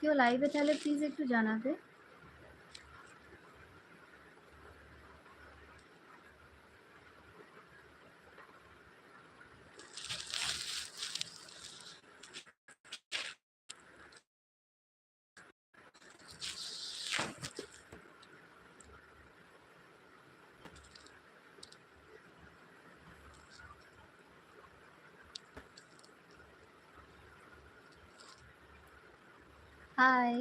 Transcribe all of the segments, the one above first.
কেউ লাইভে তাহলে প্লিজ একটু জানাবে হাই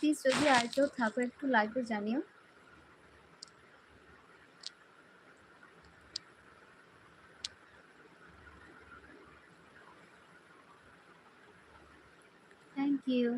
প্লিজ যদি আর কেউ থাকো একটু লাইভে জানিও। থ্যাংক ইউ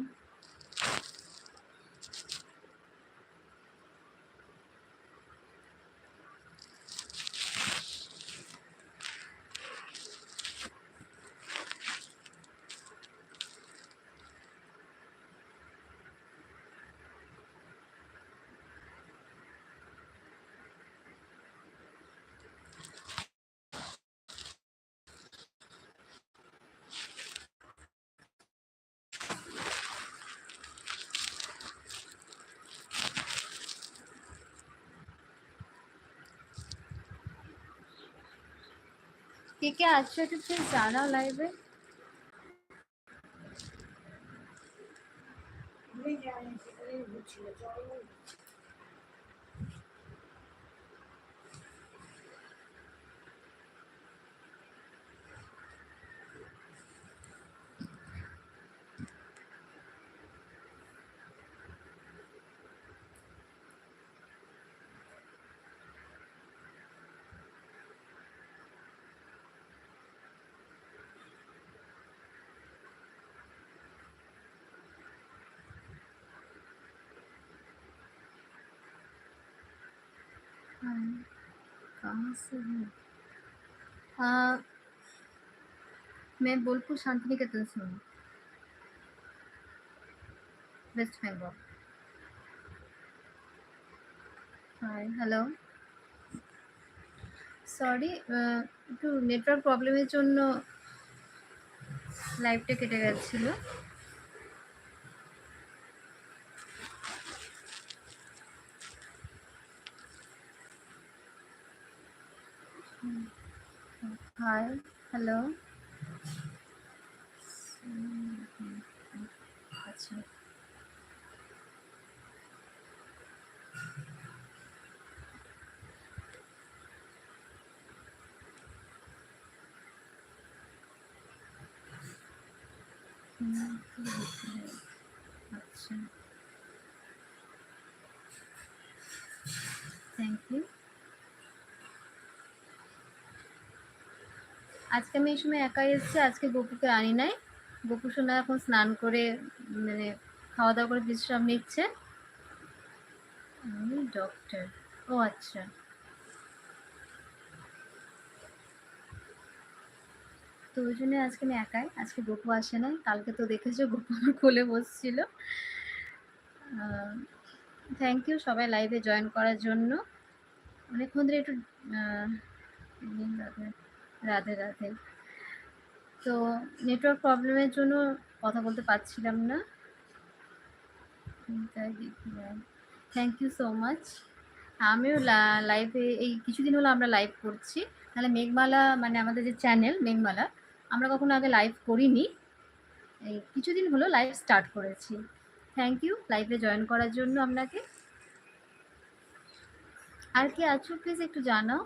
কে কে আসছে একটু প্লিজ জানাও লাইভে कहाँ से है हाँ मैं बोलपुर शांति निकेतन से हूँ West Bengal hi hello sorry একটু নেটওয়ার্ক প্রবলেমের জন্য লাইভটা কেটে গেছিল হাই হ্যালো আচ্ছা আচ্ছা থ্যাংক আজকে আমি এই সময় একাই এসেছি, আজকে গপুকে আনি নাই। গপু সোনা এখন স্নান করে মানে খাওয়া দাওয়া করে বিশ্রাম নিচ্ছে। আমি ডক্টর ও আচ্ছা। তো ওই জন্য আজকে আমি একাই, আজকে গপু আসে না কালকে তো দেখেছ, গপু কোলে বসছিল। থ্যাংক ইউ সবাই লাইভে জয়েন করার জন্য। অনেকক্ষণ ধরে একটু রাধে রাধে। তো নেটওয়ার্ক প্রবলেমের জন্য কথা বলতে পারছিলাম না। থ্যাংক ইউ সো মাচ আমিও লাইভে এই কিছুদিন হলো আমরা লাইভ করছি। তাহলে মেঘমালা মানে আমাদের যে চ্যানেল মেঘমালা, আমরা কখনো আগে লাইভ করিনি। এই কিছুদিন হলো লাইভ স্টার্ট করেছি। থ্যাংক ইউ লাইভে জয়েন করার জন্য আপনাকে। আর কি আছো প্লিজ একটু জানাও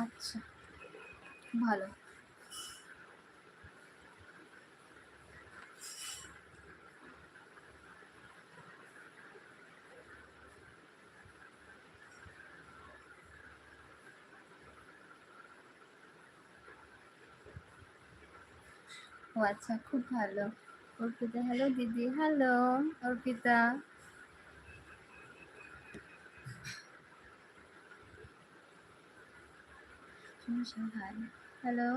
আচ্ছা ভালো ও আচ্ছা খুব ভালো। অর্পিতা হ্যালো দিদি হ্যালো অর্পিতা। হ্যালো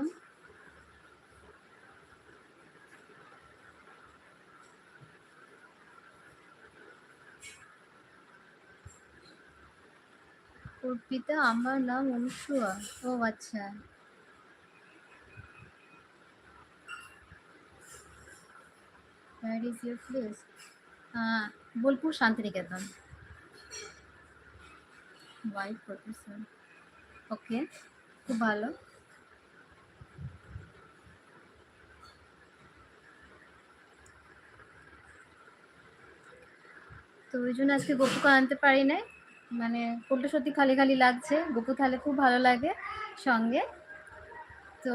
অর্পিতা, আমার নাম অনুসুয়া। ও আচ্ছা। Uh, বোলপুর শান্তিনিকেতন। ওকে খুব ভালো। তো ওই জন্য আজকে গপুকে আনতে পারি নাই। মানে কোনটা সত্যি খালি খালি লাগছে। গপু তাহলে খুব ভালো লাগে সঙ্গে। তো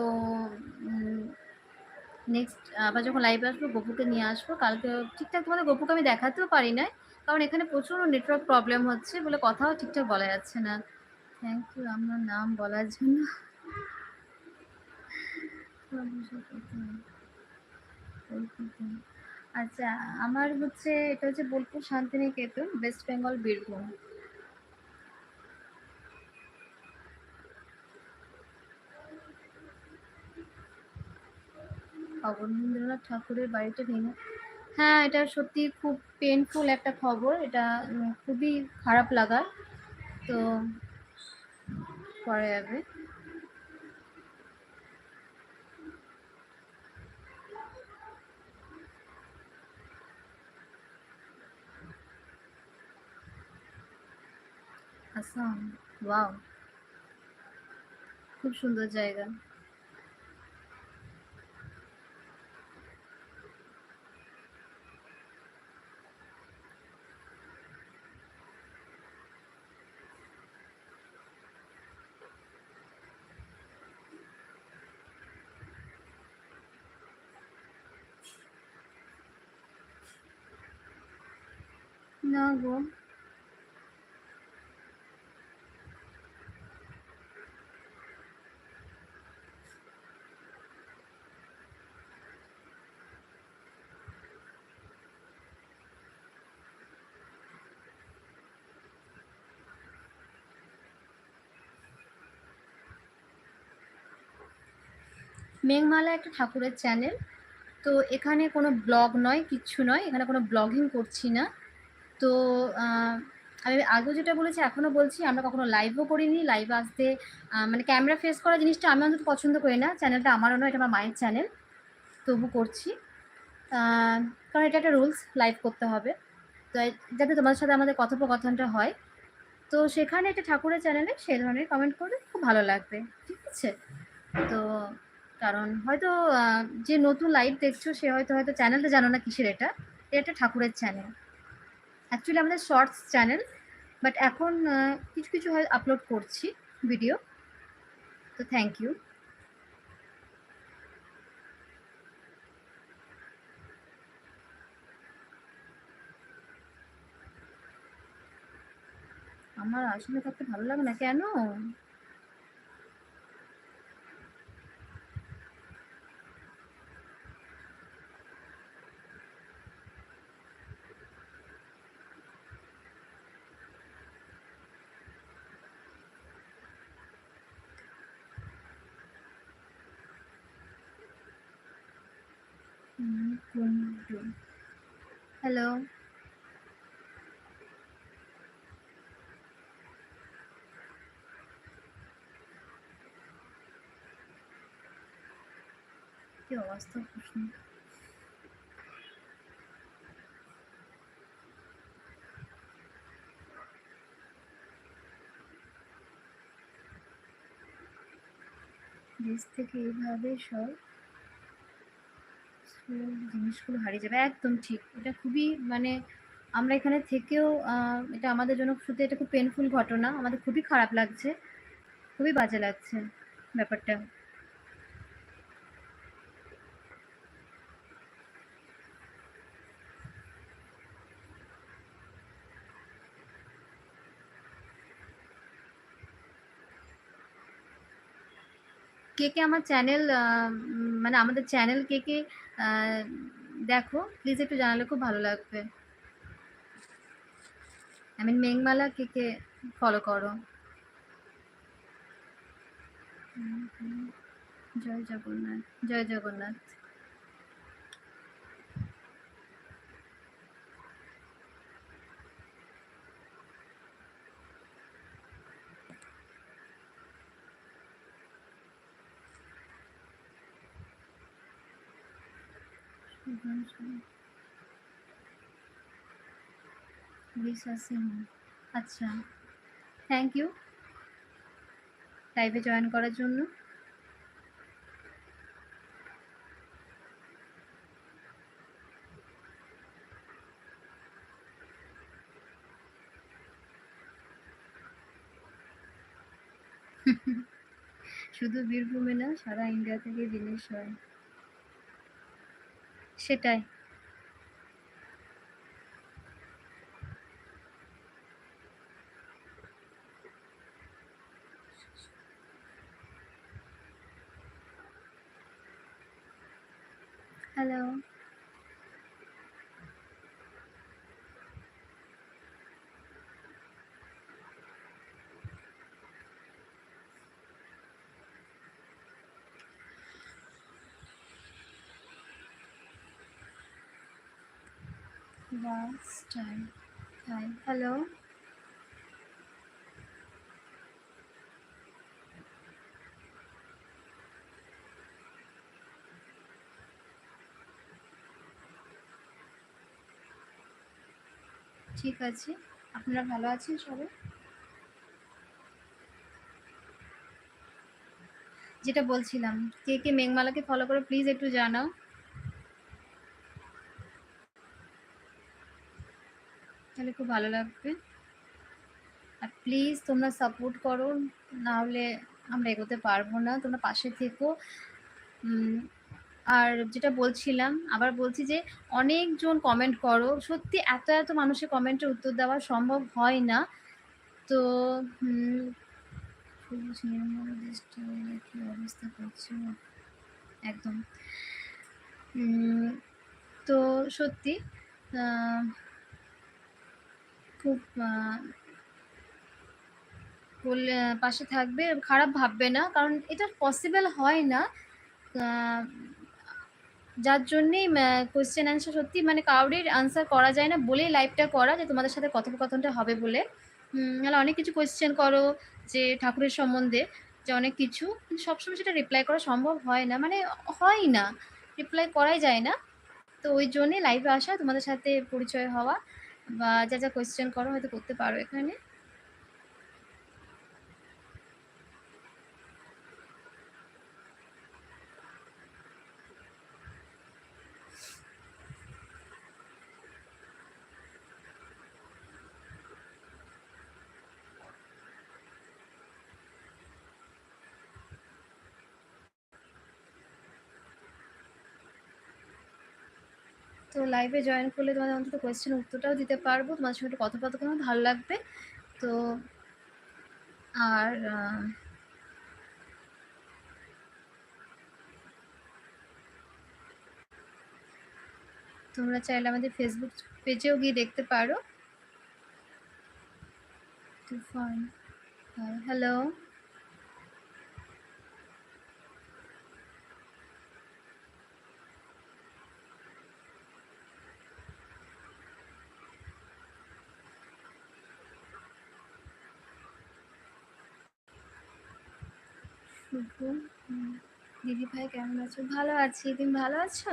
নেক্সট আবার যখন লাইভে আসব, গপুকে নিয়ে আসব। কালকে ঠিকঠাক তোমাদের গপুকে আমি দেখাতেও পারি না কারণ এখানে প্রচুর নেটওয়ার্ক প্রবলেম হচ্ছে বলে কথাও ঠিকঠাক বলা যাচ্ছে না। থ্যাংক ইউ আপনার নাম বলার জন্য। আচ্ছা আমার হচ্ছে, এটা হচ্ছে বোলপুর শান্তিনিকেতন ওয়েস্ট বেঙ্গল বীরভূম। অবনীন্দ্রনাথ ঠাকুরের বাড়িটা ভেঙে হ্যাঁ এটা সত্যি খুব পেনফুল একটা খবর। এটা খুবই খারাপ লাগার তো, পরে যাবে আসাম খুব সুন্দর জায়গা। না গো। মেঘমালা একটা ঠাকুরের চ্যানেল তো এখানে কোনো ব্লগ নয়, কিচ্ছু নয়। এখানে কোনো ব্লগিং করছি না। তো আমি আগেও যেটা বলেছি, এখনও বলছি, আমরা কখনো লাইভও করিনি লাইভ আসতে মানে ক্যামেরা ফেস করা জিনিসটা আমি অন্তত পছন্দ করি না চ্যানেলটা আমারও নয়, এটা আমার মায়ের চ্যানেল তবু করছি। কারণ এটা একটা রুলস লাইভ করতে হবে। তো যাতে তোমাদের সাথে আমাদের কথোপকথনটা হয়। তো সেখানে একটা ঠাকুরের চ্যানেলে সেই ধরনের কমেন্ট করলে খুব ভালো লাগবে, ঠিক আছে? তো, কারণ হয়তো যে নতুন লাইভ দেখছ, সে হয়তো হয়তো চ্যানেলটা জানো না কিসের এটা? এটা ঠাকুরের চ্যানেল অ্যাকচুয়ালি আমাদের শর্টস চ্যানেল বাট এখন কিছু কিছু হয় আপলোড করছি ভিডিও তো থ্যাংক ইউ আমার আসলে থাকতে ভালো লাগে না, কেন? হ্যালো কি অবস্থা প্রশ্ন? দেশ থেকে এইভাবে সব জিনিসগুলো হারিয়ে যাবে? একদম ঠিক। এটা খুবই মানে আমরা এখানে থেকেও এটা আমাদের জন্য শুধু এটা খুব পেনফুল ঘটনা। আমাদের খুবই খারাপ লাগছে। খুবই বাজে লাগছে ব্যাপারটা। কে কে আমার চ্যানেল মানে আমাদের চ্যানেল কে কে দেখো প্লিজ একটু জানালে খুব ভালো লাগবে। I mean Meghmala K K follow করো? জয় জগন্নাথ জয় জগন্নাথ। আচ্ছা থ্যাংক ইউ লাইভে জয়েন করার জন্য। শুধু বীরভূমে না, সারা ইন্ডিয়া থেকে জিনিস হয়। সেটাই hello last time. Hi. Hello. ঠিক আছে। আপনারা ভালো আছেন সবাই? যেটা বলছিলাম, কে কে মেঘমালাকে ফলো করে প্লিজ একটু জানাও। তাহলে খুব ভালো লাগবে। আর প্লিজ তোমরা সাপোর্ট করো, না হলে আমরা এগোতে পারব না, তোমরা পাশে থেকো। আর যেটা বলছিলাম, আবার বলছি যে অনেকজন কমেন্ট করো। সত্যি এত এত মানুষের কমেন্টের উত্তর দেওয়া সম্ভব হয় না। তো অবস্থা একদম। তো সত্যি খুব বললে, পাশে থাকবে, খারাপ ভাববে না, কারণ এটা পসিবল হয় না। যার জন্যেই কোয়েশ্চেন অ্যান্সার সত্যি মানে কাউরির আনসার করা যায় না বলেই লাইভটা করা যে তোমাদের সাথে কথোপকথনটা হবে বলে। নাহলে অনেক কিছু কোয়েশ্চেন করো যে ঠাকুরের সম্বন্ধে, যে অনেক কিছু, কিন্তু সবসময় সেটা রিপ্লাই করা সম্ভব হয় না মানে হয় না রিপ্লাই করাই যায় না। তো ওই জন্যে লাইভে আসা, তোমাদের সাথে পরিচয় হওয়া। বা যা যা কোয়েশ্চেন করো হয়তো করতে পারো এখানে। তো লাইভে জয়েন করলে তোমাদের অন্তত কোয়েশ্চেন উত্তরটাও দিতে পারব। তোমাদের সঙ্গে একটু কথোপকথন ভালো লাগবে। তো আর তোমরা চাইলে আমাদের ফেসবুক পেজেও গিয়ে দেখতে পারো। হ্যালো শুভ দিদি ভাই কেমন আছো? ভালো আছি। তুমি ভালো আছো?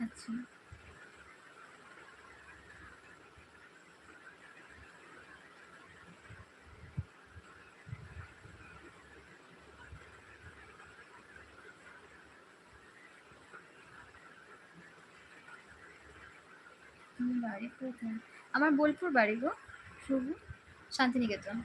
আচ্ছা। বাড়ি কোথায়? আমার বোলপুর বাড়ি গো, শুভ শান্তিনিকেতন।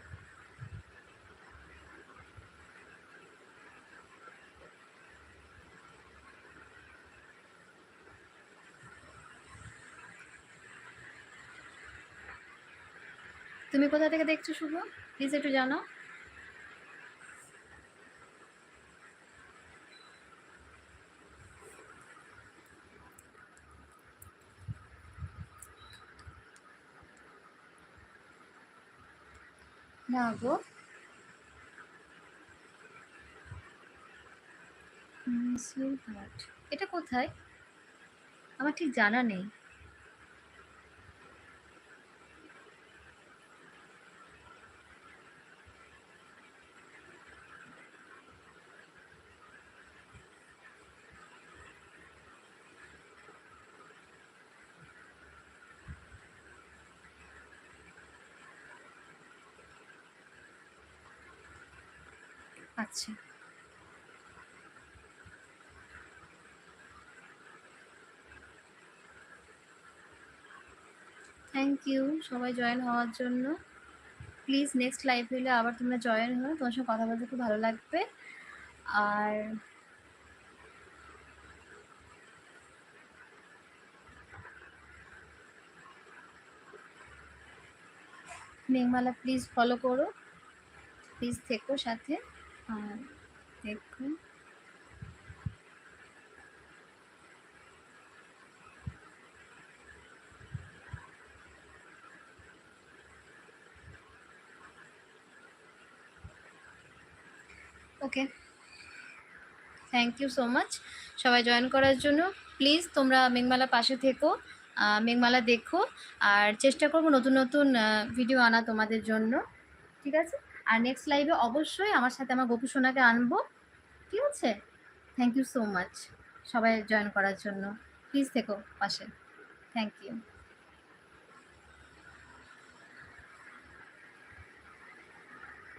তুমি কোথা থেকে দেখছ শুভ? প্লিজ একটু জানাও। না গো। এটা কোথায়? আমার ঠিক জানা নেই আচ্ছা থ্যাংক ইউ সবাই জয়েন হওয়ার জন্য। প্লিজ নেক্সট লাইভ হলে আবার তোমরা জয়েন হো তোমার সঙ্গে কথা বলতে খুব ভালো লাগবে। আর মেঘমালা প্লিজ ফলো করো। প্লিজ থেকো সাথে। আর দেখুন ওকে। থ্যাংক ইউ সো মাচ সবাই জয়েন করার জন্য। প্লিজ তোমরা মেঘমালা পাশে থেকো মেঘমালা দেখো, আর চেষ্টা করব নতুন নতুন ভিডিও আনা তোমাদের জন্য। ঠিক আছে? আর নেক্সট লাইভে অবশ্যই আমার সাথে আমার গোপু সোনাকে আনব। ঠিক আছে? থ্যাংক ইউ সো মাচ সবাই জয়েন করার জন্য। প্লিজ থেকো পাশে। Thank you